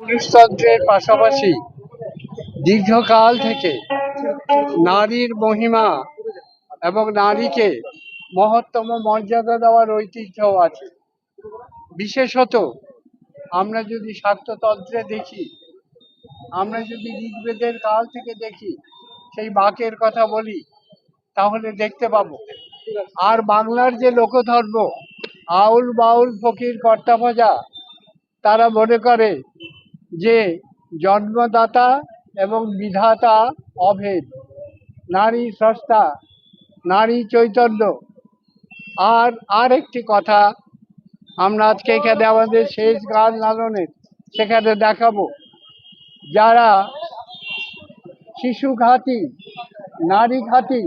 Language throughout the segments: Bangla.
পুরুষতন্ত্রের পাশাপাশি দীর্ঘকাল থেকে নারীর মহিমা এবং নারীকে মহত্তম মর্যাদা দেওয়ার ঐতিহ্য আছে। বিশেষত আমরা যদি শাক্ততন্ত্রে দেখি, আমরা যদি ঋগ্বেদের কাল থেকে দেখি, সেই বাকের কথা বলি, তাহলে দেখতে পাবো। আর বাংলার যে লোকধর্ম, আউল বাউল ফকির কর্তা তারা মনে করে যে জন্মদাতা এবং বিধাতা অভেদ, নারী স্রষ্টা, নারী চৈতন্য। আর আর একটি কথা আমরা আজকে এখানে আমাদের শেষ গান লালনের সেখানে দেখাবো। যারা শিশু ঘাতি নারী ঘাতি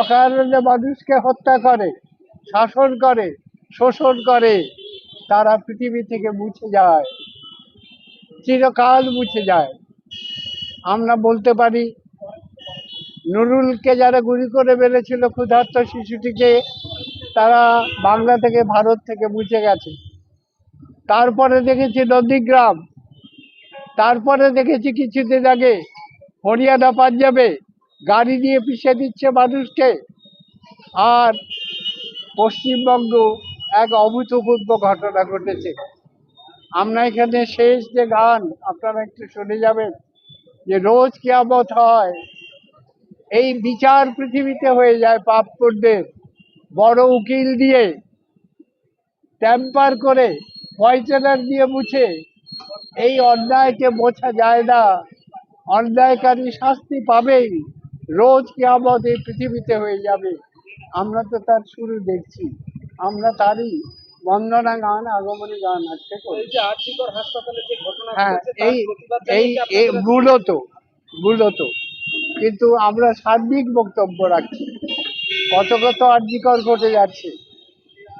অকারণে মানুষকে হত্যা করে, শাসন করে, শোষণ করে, তারা পৃথিবী থেকে মুছে যায়। চিরকাল মুছে যায়। আমরা বলতে পারি, নুরুলকে যারা গুলি করে মেরেছিল, ক্ষুধার্ত শিশুটিকে তারা বাংলা থেকে, ভারত থেকে মুছে গেছে। তারপরে দেখেছি নদীগ্রাম তারপরে দেখেছি কিছুদিন আগে হরিয়ানা, পাঞ্জাবে গাড়ি দিয়ে পিষে দিচ্ছে মানুষকে। আর পশ্চিমবঙ্গ এক অভূতপূর্ব ঘটনা ঘটেছে। আমরা এখানে শেষ যে গান, আপনারা একটু শুনে যাবেন যে রোজ কিয়ামত হয়। এই বিচার পৃথিবীতে হয়ে যায় পাপ বড় উকিল দিয়ে ট্যাম্পার করে পয়সেলার দিয়ে মুছে। এই অন্যায়কে বোঝা যায় না। অন্যায়কারী শাস্তি পাবেই। রোজ কিয়ামত এই পৃথিবীতে হয়ে যাবে। আমরা তো তার শুরু দেখছি। আমরা তারই বন্দনা গান আগমনী গান আজকে হ্যাঁ এই এই জানিয়ে এই মূলত মূলত। কিন্তু আমরা সার্বিক বক্তব্য রাখছি। কত কত আর্যিকর ঘটে যাচ্ছে।